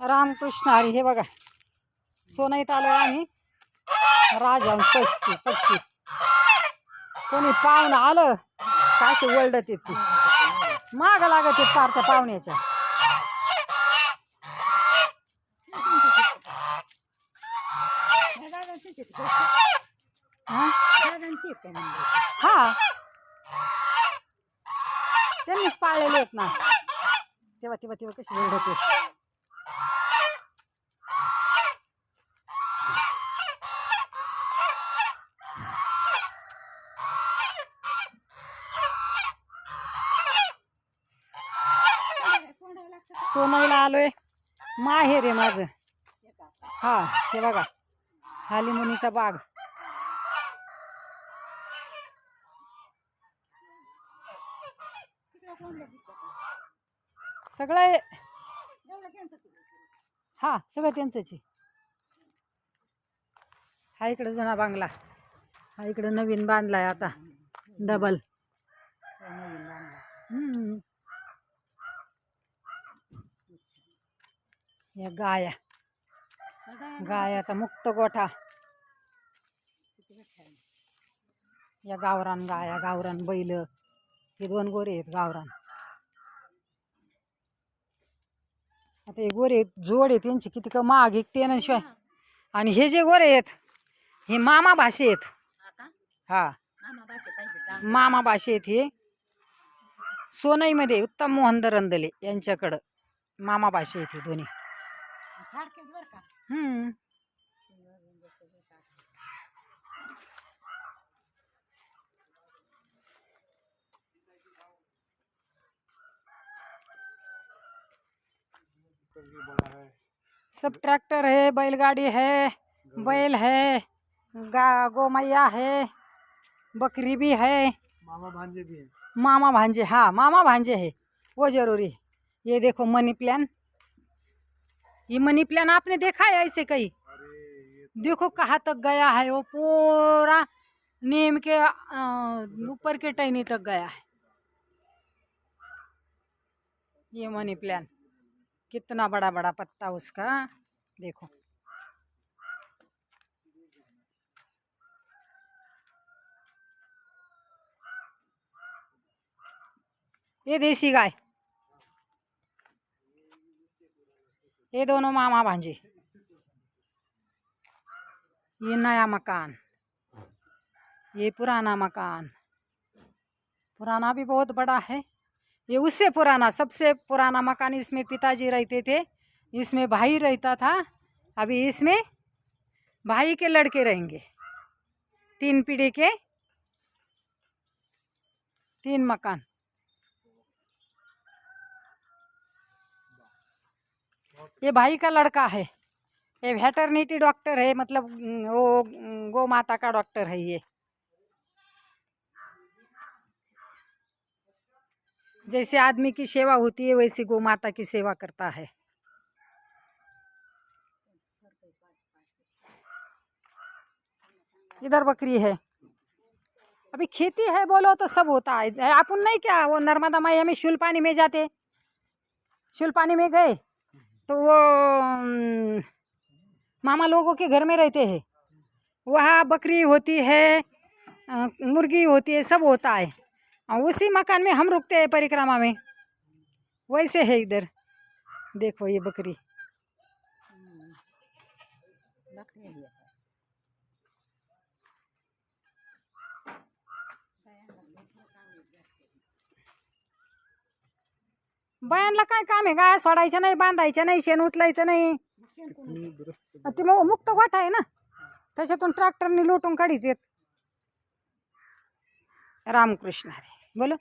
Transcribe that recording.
रामकृष्ण हरी हे बघा. सोनाईत आलो आम्ही. राजहंस पक्षी पक्षी. कोणी पाहुणं आलं का असे वळडत येत? माग लागत येत पार त्या पाहुण्याच्या. हा? हा. त्यांनीच पाळलेले आहेत ना. तेव्हा तेव्हा तेव्हा कशी वळडत येत? सोनवला आलोय. माहेर आहे माझं. हा हे बघा. हा लिंबुनीचा बाग. सगळं हा सगळं त्यांचंच आहे. हा इकडं जुना बांगला. हा इकडं नवीन बांधलाय आता. डबल. या गाया. गायाचा मुक्त गोठा. या गावरान गाया गावरान बैल. हे दोन गोरे आहेत गावरान. आता हे गोरे जोड आहेत त्यांची किती का माग एक ना शिवाय. आणि हे जे गोरे आहेत हे मामा भाषे आहेत. हा मामा भाषे आहेत हे. सोनईमध्ये उत्तम मोहन दरंदले यांच्याकडं मामा भाषे आहेत हे दोन्ही. हम्म सब ट्रैक्टर है बैलगाड़ी है बैल है गा गौ मैया है बकरी भी है। मामा भांजे भी है। मामा भांजे हाँ मामा भांजे है वो ज़रूरी है। ये देखो मनी प्लान ये मनी प्लान आपने देखा है ऐसे कहीं? देखो कहाँ तक गया है वो पूरा नीम के ऊपर के टहनी तक गया है। ये मनी प्लान, कितना बड़ा बड़ा पत्ता उसका, देखो। ये देसी गाय। ये दोनों मामा भांजे। ये नया मकान। ये पुराना मकान। पुराना भी बहुत बड़ा है। ये उससे पुराना, सबसे पुराना मकान इसमें पिताजी रहते थे। इसमें भाई रहता था। अभी इसमें भाई के लड़के रहेंगे। तीन पीढ़ी के। तीन मकान। ये भाई का लड़का है। ये वेटरनिटी डॉक्टर है मतलब वो गौ माता का डॉक्टर है ये। जैसे आदमी की सेवा होती है, वैसे गौ माता की सेवा करता है। इधर बकरी है। अभी खेती है, बोलो तो सब होता है। अपन नहीं क्या, वो नर्मदा मैया में शुल पानी में जाते? शुल पानी में गए? तो वो मामा लोगों के घर में रहते हैं। वहाँ बकरी होती है मुर्गी होती है, सब होता है। और उसी मकान में हम रुकते हैं परिक्रमा में। वैसे है इधर। देखो ये बकरी। बायांना काय काम आहे? गाय सोडायच्या नाही बांधायच्या नाही शेण उचलायचं नाही. ते मग मुक्त गोठा आहे ना? त्याच्यातून ट्रॅक्टरनी लोटून काढीत येत. रामकृष्ण हरी बोलो.